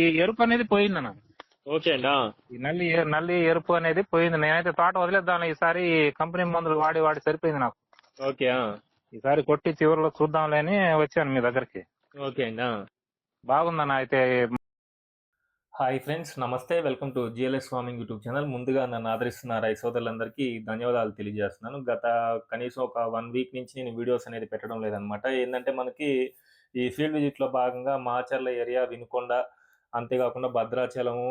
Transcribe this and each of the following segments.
ఈ ఎరుపు అనేది పోయింది అన్న ఓకే అండి నల్లి నల్లి ఎరుపు అనేది పోయింది. నేనైతే తోట వదిలేద్దాం ఈసారి కంపెనీ మందులు వాడి వాడి సరిపోయింది నాకు. ఓకే ఆ. ఈసారి కొట్టి చివరిలో చూద్దాంలే అని వచ్చాను మీ దగ్గరికి. ఓకే అండి. బాగుందన్న అయితే. హాయ్ ఫ్రెండ్స్ నమస్తే. Welcome to GLS farming YouTube channel. ముందుగా నన్ను ఆదరిస్తున్న రైతు సోదరులందరికీ ధన్యవాదాలు తెలియజేస్తున్నాను. గత కనీసం ఒక వన్ వీక్ నుంచి నేను వీడియోస్ అనేది పెట్టడం లేదనమాట ఏంటంటే మనకి ఈ ఫీల్డ్ విజిట్లో భాగంగా మాచర్ల ఏరియా వినుకొండ అంతేకాకుండా భద్రాచలము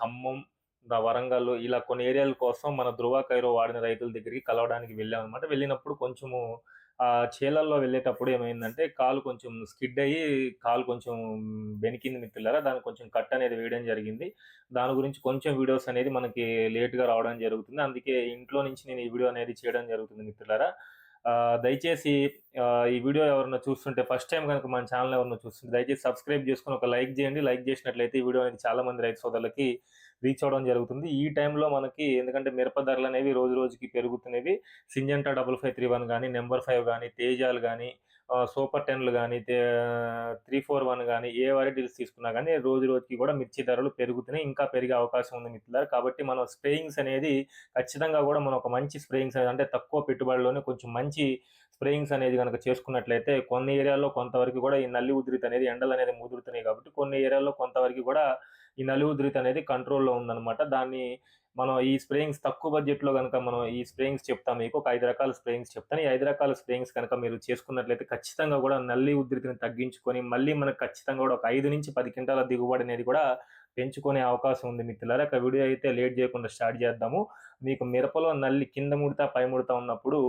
ఖమ్మం వరంగల్ ఇలా కొన్ని ఏరియాల కోసం మన ధృవ కైరో వాడిన రైతుల దగ్గరికి కలవడానికి వెళ్ళాం అనమాట వెళ్ళినప్పుడు కొంచెము ఆ చేలల్లో వెళ్ళేటప్పుడు ఏమైందంటే కాలు కొంచెం స్కిడ్ అయ్యి కాలు కొంచెం బెనికింది మిత్రులారా. దానికి కొంచెం కట్ అనేది వేయడం జరిగింది. దాని గురించి కొంచెం వీడియోస్ అనేది మనకి లేట్గా రావడం జరుగుతుంది. అందుకే ఇంట్లో నుంచి నేను ఈ వీడియో అనేది చేయడం జరుగుతుంది మిత్రులారా. దయచేసి ఆ, ఈ వీడియో ఎవరైనా చూస్తుంటే ఫస్ట్ టైం కనుక మన ఛానల్ ఎవరైనా చూస్తుంటే దయచేసి సబ్స్క్రైబ్ చేసుకుని ఒక లైక్ చేయండి. లైక్ చేసినట్లయితే ఈ వీడియో అనేది చాలా మంది రైతు సోదరులకి రీచ్ అవడం జరుగుతుంది. ఈ టైంలో మనకి ఎందుకంటే మిరప ధరలు అనేవి రోజు రోజుకి పెరుగుతున్నవి. Syngenta double five three one కానీ నెంబర్ ఫైవ్ కానీ తేజాలు కానీ సూపర్ టెన్లు కానీ త్రీ ఫోర్ వన్ కానీ ఏ వెరైటీస్ తీసుకున్నా కానీ రోజు రోజుకి కూడా మిర్చి ధరలు పెరుగుతున్నాయి. ఇంకా పెరిగే అవకాశం ఉంది మిత్రులారు కాబట్టి మనం స్ప్రేయింగ్స్ అనేది ఖచ్చితంగా కూడా మనం ఒక మంచి స్ప్రేయింగ్స్ అనేది అంటే తక్కువ పెట్టుబడిలోనే కొంచెం మంచి స్ప్రేయింగ్స్ అనేది కనుక చేసుకున్నట్లయితే కొన్ని ఏరియాల్లో కొంతవరకు కూడా ఈ నల్లి ఉధృతి అనేది ఎండలు అనేది ముదురుతున్నాయి. కాబట్టి కొన్ని ఏరియాల్లో కొంతవరకు కూడా ఈ నల్లి అనేది కంట్రోల్లో ఉందన్నమాట. దాన్ని మనం ఈ స్ప్రేయింగ్స్ తక్కువ బడ్జెట్లో కనుక మనం ఈ స్ప్రేయింగ్స్ చెప్తాం మీకు ఒక ఐదు రకాల స్ప్రేయింగ్స్ చెప్తాను. ఈ ఐదు రకాల స్ప్రేయింగ్స్ కనుక మీరు చేసుకున్నట్లయితే ఖచ్చితంగా కూడా నల్లి ఉధృతిని తగ్గించుకొని మళ్ళీ మనకు ఖచ్చితంగా కూడా ఒక ఐదు నుంచి పది క్వింటాల దిగుబడి అనేది కూడా పెంచుకునే అవకాశం ఉంది మిత్రులారా. ఒక వీడియో అయితే లేట్ చేయకుండా స్టార్ట్ చేద్దాము. మీకు మిరపలో నల్లి కింద ముడత పై ముడత ఉన్నప్పుడు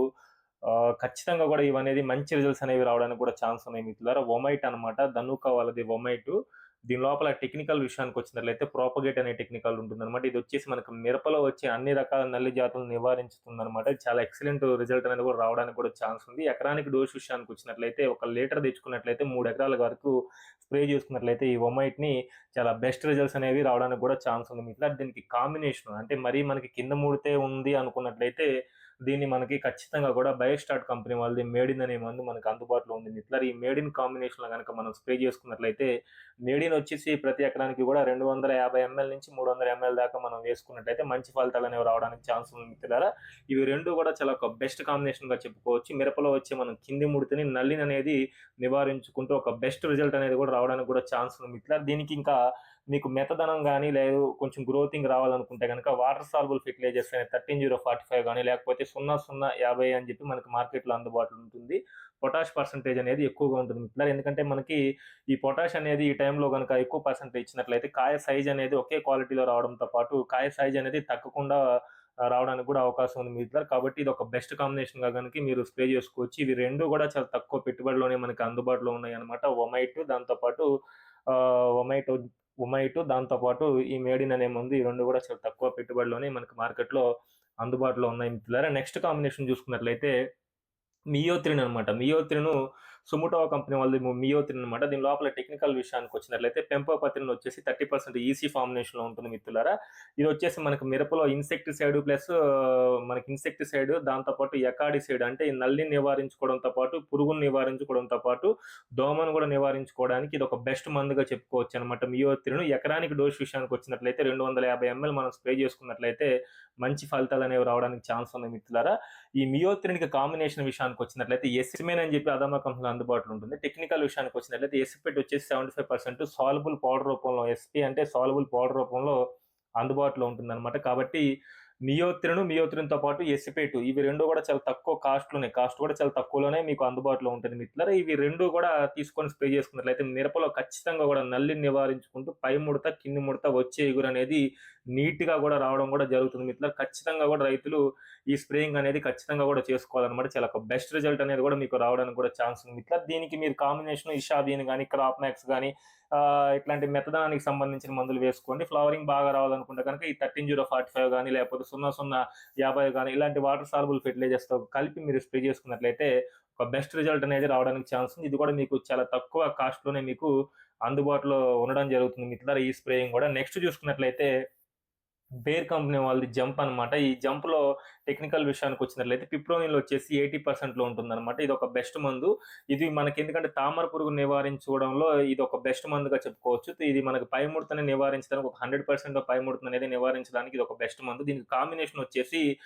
ఖచ్చితంగా కూడా ఇవనేది మంచి రిజల్ట్స్ అనేవి రావడానికి కూడా ఛాన్స్ ఉన్నాయి మిత్రులారా. ఒమైట్ అనమాట ధనుక వాళ్ళది ఒమైటు దీని లోపల టెక్నికల్ విషయానికి వచ్చినట్లయితే ప్రోపగేట్ అనే టెక్నికల్ ఉంటుందన్నమాట. ఇది వచ్చేసి మనకు మిరపలో వచ్చే అన్ని రకాల నల్లి జాతులను నివారించుతుందన్నమాట. చాలా ఎక్సలెంట్ రిజల్ట్ అనేది కూడా రావడానికి కూడా ఛాన్స్ ఉంది. ఎకరానికి డోస్ విషయానికి వచ్చినట్లయితే ఒక లీటర్ తెచ్చుకున్నట్లయితే మూడు ఎకరాల వరకు స్ప్రే చేసుకున్నట్లయితే ఈ ఒమైట్ని చాలా బెస్ట్ రిజల్ట్స్ అనేవి రావడానికి కూడా ఛాన్స్ ఉంది. మిగతా దీనికి కాంబినేషన్ అంటే మరీ మనకి కింద ముడితే ఉంది అనుకున్నట్లయితే దీన్ని మనకి ఖచ్చితంగా కూడా బయోస్టార్ట్ కంపెనీ వాళ్ళది మేడిన్ అనే మందు మనకు అందుబాటులో ఉంది. మిట్లర్ ఈ మేడిన్ కాంబినేషన్లో కనుక మనం స్ప్రే చేసుకున్నట్లయితే మేడిన్ వచ్చేసి ప్రతి ఎకరానికి కూడా రెండు వందల యాభై ఎంఎల్ నుంచి మూడు వందల ఎంఎల్ దాకా మనం వేసుకున్నట్లయితే మంచి ఫలితాలు అనేవి రావడానికి ఛాన్స్ ఉంది మిత్రులారా. ఇవి రెండు కూడా చాలా ఒక బెస్ట్ కాంబినేషన్గా చెప్పుకోవచ్చు. మిరపలో వచ్చే మనం కింది ముడితిని నల్లిని అనేది నివారించుకుంటూ ఒక బెస్ట్ రిజల్ట్ అనేది కూడా రావడానికి కూడా ఛాన్స్ ఉంది మిత్రులారా. దీనికి ఇంకా మీకు మెతదనం కానీ లేదు కొంచెం గ్రోతింగ్ రావాలనుకుంటే కనుక వాటర్ సాల్బుల్ ఫెర్టిలైజర్స్ అనే థర్టీన్ జీరో ఫార్టీ ఫైవ్ కానీ లేకపోతే సున్నా సున్నా యాభై అని చెప్పి మనకి మార్కెట్లో అందుబాటులో ఉంటుంది. పొటాష్ పర్సంటేజ్ అనేది ఎక్కువగా ఉంటుంది మిత్రులు ఎందుకంటే మనకి ఈ పొటాష్ అనేది ఈ టైంలో కనుక ఎక్కువ పర్సెంటేజ్ ఇచ్చినట్లయితే కాయ సైజ్ అనేది ఒకే క్వాలిటీలో రావడంతో పాటు కాయ సైజ్ అనేది తగ్గకుండా రావడానికి కూడా అవకాశం ఉంది మిత్రులు కాబట్టి ఇది ఒక బెస్ట్ కాంబినేషన్గా కనుక మీరు స్ప్రే చేసుకోవచ్చు. ఇవి రెండు కూడా చాలా తక్కువ పెట్టుబడిలోనే మనకి అందుబాటులో ఉన్నాయి అనమాట ఒమైట్ దాంతోపాటు ఒమైట్ ఉమైట్ దాంతోపాటు ఈ మేడిన్ అనే మందు ఈ రెండు కూడా చాలా తక్కువ పెట్టుబడిలోనే మనకి మార్కెట్లో అందుబాటులో ఉన్నాయి మిత్రులారా. నెక్స్ట్ కాంబినేషన్ చూసుకున్నట్లయితే మియోత్రిన్ అనమాట మియోత్రిను సుముటోవా కంపెనీ వాళ్ళది మియో మియోత్రిన్ అనమాట దీని లోపల టెక్నికల్ విషయానికి వచ్చినట్లయితే పెంపోపత్రిన్ వచ్చేసి థర్టీ పర్సెంట్ ఈసీ ఫార్మినేషన్లో ఉంటుంది మిత్రులారా. ఇది వచ్చేసి మనకి మిరపలో ఇన్సెక్టిసైడ్ ప్లస్ మనకి ఇన్సెక్టిసైడ్ దాంతోపాటు ఎకాడిసైడ్ అంటే ఈ నల్లిని నివారించుకోవడంతో పాటు పురుగును నివారించుకోవడంతో పాటు దోమను కూడా నివారించుకోవడానికి ఇది ఒక బెస్ట్ మందుగా చెప్పుకోవచ్చు అనమాట మియో మియోత్రిన్ ఎకరానికి డోస్ విషయానికి వచ్చినట్లయితే రెండు వందల యాభై ఎంఎల్ మనం స్ప్రే చేసుకున్నట్లయితే మంచి ఫలితాలు అనేవి రావడానికి ఛాన్స్ ఉంది మిత్రులారా. ఈ మియోత్రినిక కాంబినేషన్ విషయానికి వచ్చినట్లయితే ఎస్మెన్ అని చెప్పి అదామా కంపెనీలో అందుబాటులో ఉంటుంది. టెక్నికల్ విషయానికి వచ్చినట్లయితే ఎస్పెట్ వచ్చేసి seventy five percent soluble powder రూపంలో ఎస్పీ అంటే సాల్బుల్ పౌడర్ రూపంలో అందుబాటులో ఉంటుంది కాబట్టి మియోత్రిను మియోత్రిన్తో పాటు ఎసిపేటు ఇవి రెండు కూడా చాలా తక్కువ కాస్ట్లోనే కాస్ట్ కూడా చాలా తక్కువలోనే మీకు అందుబాటులో ఉంటుంది మిత్రులారా. ఇవి రెండు కూడా తీసుకొని స్ప్రే చేసుకున్నట్లయితే మిరపలో ఖచ్చితంగా కూడా నల్లిని నివారించుకుంటూ పై ముడత కింది ముడత వచ్చే ఎగురు అనేది నీట్గా కూడా రావడం కూడా జరుగుతుంది మిత్రులారా. ఖచ్చితంగా కూడా రైతులు ఈ స్ప్రేయింగ్ అనేది ఖచ్చితంగా కూడా చేసుకోవాలన్నమాట. చాలా ఒక బెస్ట్ రిజల్ట్ అనేది కూడా మీకు రావడానికి కూడా ఛాన్స్ ఉంది మిత్రులారా. దీనికి మీరు కాంబినేషన్ ఇషాబీన్ కానీ క్రాప్ మ్యాక్స్ కానీ ఇట్లాంటి మెత్తదానికి సంబంధించిన మందులు వేసుకోండి. ఫ్లవరింగ్ బాగా రావాలనుకుంటే కనుక ఈ థర్టీన్ జీరో ఫార్టీ ఫైవ్ కానీ లేకపోతే సున్నా సున్నా యాభై కానీ ఇలాంటి వాటర్ సాల్బుల్ ఫెర్టిలైజర్స్తో కలిపి మీరు స్ప్రే చేసుకున్నట్లయితే ఒక బెస్ట్ రిజల్ట్ అనేది రావడానికి ఛాన్స్ ఉంది. ఇది కూడా మీకు చాలా తక్కువ కాస్ట్లోనే మీకు అందుబాటులో ఉండడం జరుగుతుంది మిగతా ఈ స్ప్రేయింగ్ కూడా. నెక్స్ట్ చూసుకున్నట్లయితే బేర్ కంపెనీ వాళ్ళది జంప్ అన్నమాట. ఈ జంప్లో టెక్నికల్ విషయానికి వచ్చినట్లయితే పిప్రోనిల్ వచ్చేసి ఎయిటీ పర్సెంట్లో ఉంటుందన్నమాట. ఇది ఒక బెస్ట్ మందు. ఇది మనకి ఎందుకంటే తామర పురుగు నివారించుకోవడంలో ఇది ఒక బెస్ట్ మందుగా చెప్పుకోవచ్చు. ఇది మనకి పైముడతని నివారించడానికి ఒక హండ్రెడ్ పర్సెంట్ పై అనేది నివారించడానికి ఇది ఒక బెస్ట్ మందు. దీనికి కాంబినేషన్ వచ్చేసి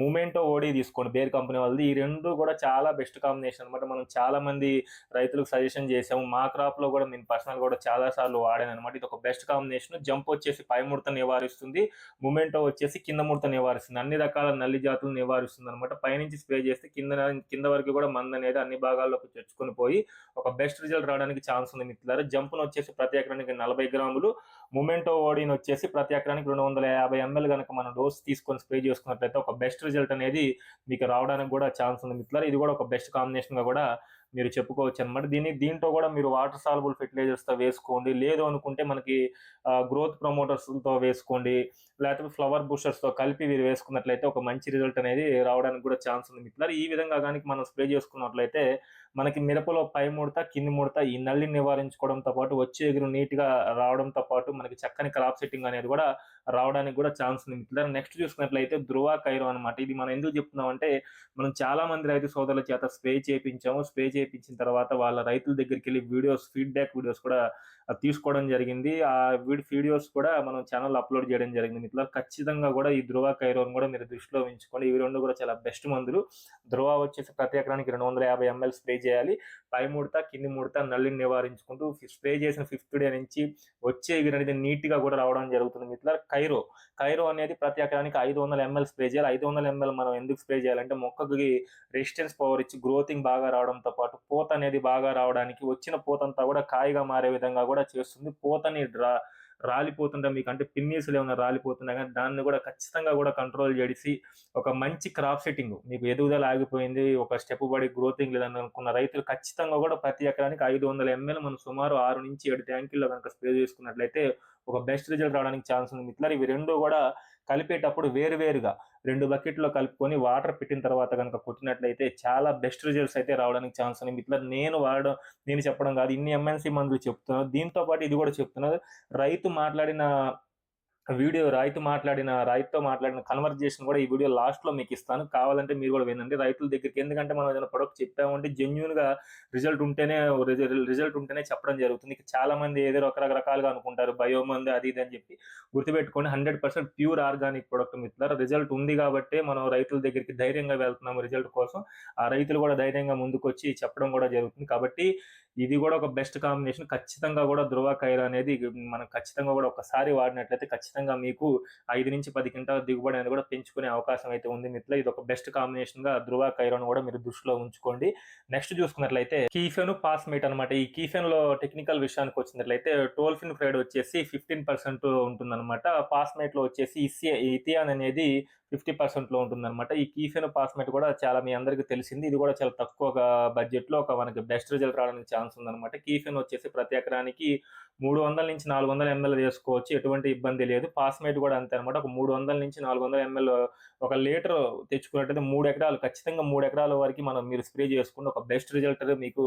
మూమెంటో ఓడి తీసుకోండి బేర్ కంపెనీ వాళ్ళది ఈ రెండు కూడా చాలా బెస్ట్ కాంబినేషన్ అనమాట మనం చాలా మంది రైతులకు సజెషన్ చేసాము. మా క్రాప్లో కూడా నేను పర్సనల్ కూడా చాలా సార్లు వాడాను అనమాట ఇది ఒక బెస్ట్ కాంబినేషన్ జంప్ వచ్చేసి పై ముడత నివారిస్తుంది. మూమెంటో వచ్చేసి కింద ముడత నివారిస్తుంది. అన్ని రకాల నల్లి జాతులు నివారిస్తుంది అనమాట పైనుంచి స్ప్రే చేస్తే కింద కింద వరకు కూడా మందు అనేది అన్ని భాగాల్లోకి చొచ్చుకొని పోయి ఒక బెస్ట్ రిజల్ట్ రావడానికి ఛాన్స్ ఉంది మిత్రులారా. జంప్ను వచ్చేసి ప్రతి ఎకరానికి నలభై గ్రాములు. మొమెంటో ఓడిని వచ్చేసి ప్రతి ఎకరానికి రెండు వందల యాభై ఎంఎల్ కనుక మనం డోస్ తీసుకొని స్ప్రే చేసుకున్నట్లయితే ఒక బెస్ట్ రిజల్ట్ అనేది మీకు రావడానికి కూడా ఛాన్స్ ఉంది మిత్రులారా. ఇది కూడా ఒక బెస్ట్ కాంబినేషన్గా కూడా మీరు చెప్పుకోవచ్చు అనమాట దీన్ని దీంతో కూడా మీరు వాటర్ సాల్బుల్ ఫెర్టిలైజర్స్తో వేసుకోండి. లేదు అనుకుంటే మనకి గ్రోత్ ప్రమోటర్స్తో వేసుకోండి. లేకపోతే ఫ్లవర్ బూస్టర్స్ కలిపి మీరు వేసుకున్నట్లయితే ఒక మంచి రిజల్ట్ అనేది రావడానికి కూడా ఛాన్స్ ఉంది మిత్రులారా. ఈ విధంగా కానీ మనం స్ప్రే చేసుకున్నట్లయితే మనకి మిరపలో పై ముడత కింది ముడత ఈ నల్లిని నివారించుకోవడంతో పాటు వచ్చే ఎగురు నీట్గా రావడంతో పాటు మనకి చక్కని క్రాప్ సెట్టింగ్ అనేది కూడా రావడానికి కూడా ఛాన్స్ ఉంది. మిత్రులారా నెక్స్ట్ చూసుకున్నట్లయితే ధృవ కైరో అనమాట ఇది మనం ఎందుకు చెప్తున్నాం అంటే మనం చాలా మంది రైతు సోదరుల చేత స్ప్రే చేయించాము స్ప్రే చేయించిన తర్వాత వాళ్ళ రైతుల దగ్గరికి వెళ్ళి వీడియోస్ ఫీడ్బ్యాక్ వీడియోస్ కూడా తీసుకోవడం జరిగింది. ఆ వీడియోస్ కూడా మనం ఛానల్ అప్లోడ్ చేయడం జరిగింది. మిత్రులు ఖచ్చితంగా కూడా ఈ ధృవ కైరోన్ కూడా మీరు దృష్టిలో ఉంచుకోండి ఇవి రెండు కూడా చాలా బెస్ట్ మందులు. ధృవ వచ్చేసి ప్రతి ఎకరానికి రెండు వందల యాభై ఎంఎల్ స్ప్రే చేయాలి. పై ముడత కింది ముడత నల్లిని నివారించుకుంటూ స్ప్రే చేసిన ఫిఫ్త్ డే నుంచి వచ్చే ఇవి అనేది నీట్గా కూడా రావడం జరుగుతుంది. మిత్రులు కైరో. కైరో అనేది ప్రతి ఎకరానికి ఐదు వందల ఎంఎల్ స్ప్రే చేయాలి. ఐదు వందల ఎంఎల్ మనం ఎందుకు స్ప్రే చేయాలంటే మొక్కకి రెసిస్టెన్స్ పవర్ ఇచ్చి గ్రోతింగ్ బాగా రావడంతో పాటు పూత అనేది బాగా రావడానికి వచ్చిన పూతంతా కూడా కాయగా మారే విధంగా కూడా చేస్తుంది. పూతని రా రాలిపోతుంటే మీకు అంటే పిన్నీసులు ఏమైనా రాలిపోతున్నా కానీ దాన్ని కూడా ఖచ్చితంగా కూడా కంట్రోల్ చేసి ఒక మంచి క్రాప్ సెట్టింగ్ మీకు ఎదుగుదల ఆగిపోయింది ఒక స్టెప్ పడి గ్రోతింగ్ లేదని అనుకున్న రైతులు ఖచ్చితంగా కూడా ప్రతి ఎకరానికి ఐదు వందల ఎంఎల్ మనం సుమారు ఆరు నుంచి ఏడు ట్యాంకుల్లో కనుక స్ప్రే చేసుకున్నట్లయితే ఒక బెస్ట్ రిజల్ట్ రావడానికి ఛాన్స్ ఉంది. మిత్రులారు ఇవి రెండు కూడా కలిపేటప్పుడు వేరువేరుగా రెండు బకెట్లో కలుపుకొని వాటర్ పెట్టిన తర్వాత కనుక కొట్టినట్లయితే చాలా బెస్ట్ రిజల్ట్స్ అయితే రావడానికి ఛాన్స్ ఉంది. మిత్రులారు నేను వాడడం నేను చెప్పడం కాదు ఇన్ని ఎంఎన్సీ మందులు చెప్తున్నాను దీంతో పాటు ఇది కూడా చెప్తున్నారు. రైతు మాట్లాడిన వీడియో రైతు మాట్లాడిన రైతుతో మాట్లాడిన కన్వర్జేషన్ కూడా ఈ వీడియో లాస్ట్లో మీకు ఇస్తాను. కావాలంటే మీరు కూడా వినండి. రైతుల దగ్గరికి ఎందుకంటే మనం ఏదైనా ప్రొడక్ట్ చెప్పామంటే జెన్యున్గా రిజల్ట్ ఉంటేనే రిజల్ట్ ఉంటేనే చెప్పడం జరుగుతుంది. ఇక చాలా మంది ఏదో రకరకాలుగా అనుకుంటారు. బయో మంది అది ఇది అని చెప్పి గుర్తుపెట్టుకోండి hundred percent pure organic product మిత్రులారా. రిజల్ట్ ఉంది కాబట్టి మనం రైతుల దగ్గరికి ధైర్యంగా వెళ్తున్నాము రిజల్ట్ కోసం. ఆ రైతులు కూడా ధైర్యంగా ముందుకు వచ్చి చెప్పడం కూడా జరుగుతుంది. కాబట్టి ఇది కూడా ఒక బెస్ట్ కాంబినేషన్ ఖచ్చితంగా కూడా ధృవ కైర అనేది మనం ఖచ్చితంగా కూడా ఒకసారి వాడినట్లయితే ఖచ్చితంగా మీకు ఐదు నుంచి పది క్వింటాల దిగుబడి అనేది కూడా పెంచుకునే అవకాశం అయితే ఉంది మిత్రులు. ఇది ఒక బెస్ట్ కాంబినేషన్గా ధృవ కైరను కూడా మీరు దృష్టిలో ఉంచుకోండి. నెక్స్ట్ చూసుకున్నట్లయితే కీఫెన్ పాస్మేట్ అనమాట ఈ కీఫెన్లో టెక్నికల్ విషయానికి వచ్చినట్లయితే టోల్ఫిన్ ఫ్రైడ్ వచ్చేసి ఫిఫ్టీన్ పర్సెంట్ ఉంటుందన్నమాట. పాస్మేట్లో వచ్చేసి ఇసియా ఇథియాన్ అనేది ఫిఫ్టీ పర్సెంట్లో ఉంటుందన్నమాట. ఈ కీఫెన్ పాస్మేట్ కూడా చాలా మీ అందరికీ తెలిసింది. ఇది కూడా చాలా తక్కువ బడ్జెట్లో ఒక మనకి బెస్ట్ రిజల్ట్ రావడానికి ఛాన్స్ ఉందన్నమాట. కీఫెన్ వచ్చేసి ప్రతి ఎకరానికి మూడు వందల నుంచి నాలుగు వందల ఎంఎల్ చేసుకోవచ్చు ఎటువంటి ఇబ్బంది లేదు. పాస్మేట్ కూడా అంతే అనమాట ఒక మూడు వందల నుంచి నాలుగు వందల ఎంఎల్ ఒక లీటర్ తెచ్చుకున్నట్టయితే మూడు ఎకరాలు ఖచ్చితంగా మూడు ఎకరాల వరకు మనం మీరు స్ప్రే చేసుకుంటే ఒక బెస్ట్ రిజల్ట్ మీకు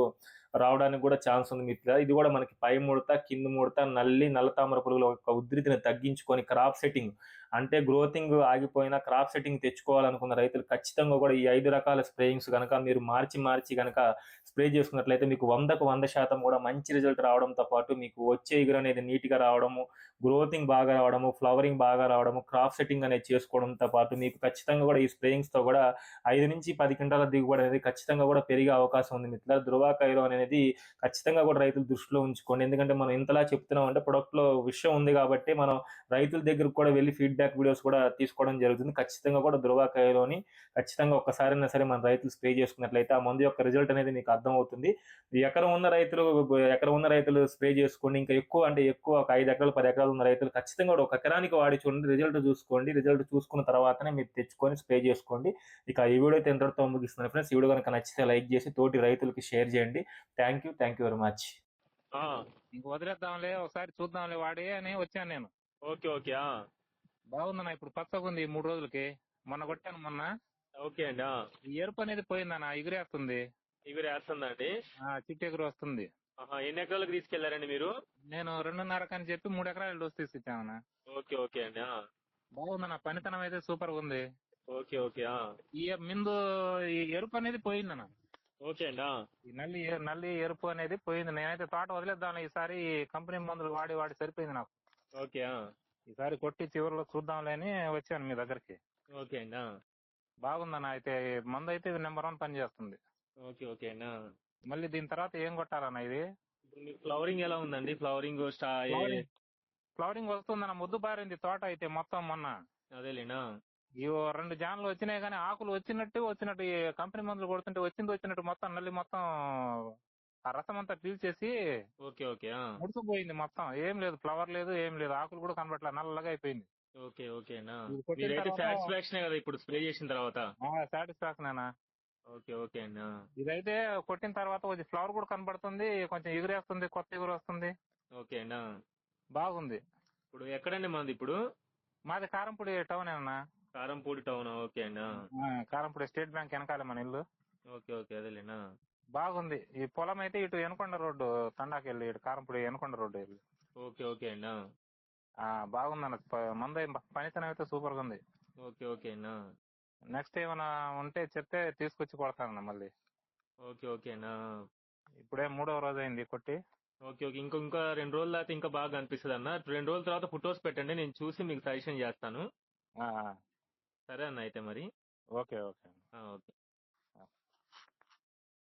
రావడానికి కూడా ఛాన్స్ ఉంది. మిత్రుల ఇది కూడా మనకి పై ముడత కింద ముడత నల్లి నల్ల తామర పురుగుల యొక్క ఉధృతిని తగ్గించుకొని క్రాప్ సెట్టింగ్ అంటే గ్రోతింగ్ ఆగిపోయినా క్రాప్ సెట్టింగ్ తెచ్చుకోవాలనుకున్న రైతులు ఖచ్చితంగా కూడా ఈ ఐదు రకాల స్ప్రేయింగ్స్ కనుక మీరు మార్చి మార్చి కనుక స్ప్రే చేసుకున్నట్లయితే మీకు వందకు వంద శాతం కూడా మంచి రిజల్ట్ రావడంతో పాటు మీకు వచ్చే ఎగురు అనేది నీట్గా రావడము గ్రోతింగ్ బాగా రావడము ఫ్లవరింగ్ బాగా రావడము క్రాప్ సెట్టింగ్ అనేది చేసుకోవడంతో పాటు మీకు ఖచ్చితంగా కూడా ఈ స్ప్రేయింగ్స్తో కూడా ఐదు నుంచి పది క్వింటాల దిగుబడి అనేది ఖచ్చితంగా కూడా పెరిగే అవకాశం ఉంది. మిత్రుల ధృవ కైరో అనేది ఖచ్చితంగా కూడా రైతులు దృష్టిలో ఉంచుకోండి. ఎందుకంటే మనం ఇంతలా చెప్తున్నాం అంటే ప్రొడక్ట్లో విషయం ఉంది కాబట్టి మనం రైతుల దగ్గరకు కూడా వెళ్ళి ఫీడ్బ్యాక్ వీడియోస్ కూడా తీసుకోవడం జరుగుతుంది. ఖచ్చితంగా కూడా ధృవ కైరోని ఖచ్చితంగా ఒక్కసారైనా సరే మన రైతులు స్ప్రే చేసుకున్నట్లయితే ఆ మందు యొక్క రిజల్ట్ అనేది మీకు అర్థం అవుతుంది ఎకరం ఉన్న రైతులు ఎకరం ఉన్న రైతులు స్ప్రే చేసుకోండి. ఇంకా ఎక్కువ అంటే ఎక్కువ ఒక ఐదు ఎకరాలు పది ఎకరాలు ఉన్న రైతులు ఖచ్చితంగా కూడా ఒక ఎకరానికి వాడి చూడండి రిజల్ట్ చూసుకోండి. రిజల్ట్ చూసుకున్న తర్వాతనే మీరు తెచ్చుకొని స్ప్రే చేసుకోండి. ఇక ఈ వీడియో అయితే ఎంతటితో ముగిస్తున్నాను ఫ్రెండ్స్ ఈ వీడియో కనుక నచ్చితే లైక్ చేసి తోటి రైతులకి షేర్ చేయండి. Thank you thank you very much ఇంక వదిలేద్దాంలే ఒకసారి చూద్దాంలే వాడి అని వచ్చాను నేను. ఓకే ఓకే బాగుందన్న ఇప్పుడు పచ్చగా ఉంది మూడు రోజులకి. మొన్న కొట్టాను మొన్న. ఓకే అండి ఎరుపు అనేది పోయిందన్న ఎగిరేస్తుంది. ఆ చిట్టు ఎగురు వస్తుంది. ఎన్ని ఎకరాలకు తీసుకెళ్ళారండి మీరు నేను రెండున్నర కని చెప్పి మూడు ఎకరాలు డోస్ తీసుకొచ్చామన్న ఓకే ఓకే అండి బాగుంది నా పనితనం అయితే సూపర్గా ఉంది ఓకే ఓకే. ఈ ముందు ఈ ఎరుపు అనేది పోయిందన్న ఓకే అండి. ఈ నల్లి నల్లి ఎరుపు అనేది పోయింది నేనైతే తోట వదిలేద్దాం ఈసారి కంపెనీ మందులు వాడి వాడి సరిపోయింది నాకు ఓకే. ఈసారి కొట్టి చివరిలో చూద్దాంలే అని వచ్చాను మీ దగ్గరికి ఓకే అండి. బాగుందన్న అయితే మందు అయితే నెంబర్ వన్ పని చేస్తుంది ఓకే ఓకే అండి. మళ్ళీ దీని తర్వాత ఏం కొట్టాలన్న ఇది? ఇప్పుడు మీకు ఫ్లవరింగ్ ఎలా ఉందండి? ఫ్లవరింగ్ స్టా ఫ్లవరింగ్. ఫ్లవరింగ్ వస్తుందన్న ముద్దు బారింది తోట అయితే మొత్తం మొన్న. అదేలేనా? ఈ ఓ రెండు జాన్లు వచ్చినాయి కానీ ఆకులు వచ్చినట్టు వచ్చినట్టు ఈ కంపెనీ మందులు కొడుతుంటే వచ్చింది వచ్చినట్టు మొత్తం నల్లి మొత్తం ఆ రసం అంతా పీల్చేసి ఓకే ఓకే ఆ. మొత్తం. ఏం లేదు ఫ్లవర్ లేదు ఏం లేదు ఆకులు కూడా కనబట్ల నల్లగా అయిపోయింది. ఓకే ఓకే అన్నా ఇది కొట్టిన మీరైతే తర్వాత- సాటిస్ఫాక్షన్ కదా ఇప్పుడు స్ప్రే చేసిన తర్వాత. సాటిస్ఫాక్షన్ అన్న ఓకే ఓకే అన్నా ఇదైతే కొట్టిన తర్వాత వచ్చి ఫ్లవర్ కూడా కనబడుతుంది కొంచెం ఎగురేస్తుంది కొత్త ఎగురు వస్తుంది. ఓకే అన్నా బాగుంది. ఇప్పుడు ఎక్కడండి మనది ఇప్పుడు? మాది కారంపూడి టౌన్ అన్న. కారంపూడి టౌన్? ఓకే అన్నా ఆ, కారంపూడి స్టేట్ బ్యాంక్ వెనకాల మన ఇల్లు. ఓకే ఓకే అదేలేనా బాగుంది. ఈ పొలం అయితే ఇటు ఎనకొండ రోడ్డు తండాకి వెళ్ళి ఇటు కారంపూడి ఎనకొండ రోడ్డు వెళ్ళి. ఓకే ఓకే అన్నా ఆ, బాగుందన్న ప- మంద పనితనం అయితే సూపర్గా ఉంది. ఓకే ఓకే అన్నా నెక్స్ట్ ఏమైనా ఉంటే చెప్తే తీసుకొచ్చి కొడతానన్న మళ్ళీ. ఓకే ఓకే అన్నా. ఇప్పుడే మూడవ రోజు అయింది కొట్టి. Okay okay. ఇంకో ఇంకా రెండు రోజుల తర్వాత ఇంకా బాగా అనిపిస్తుంది అన్న. రెండు రోజుల తర్వాత ఫొటోస్ పెట్టండి నేను చూసి మీకు సజెషన్ చేస్తాను. ఆ, సరే అన్న అయితే మరి. Okay okay okay.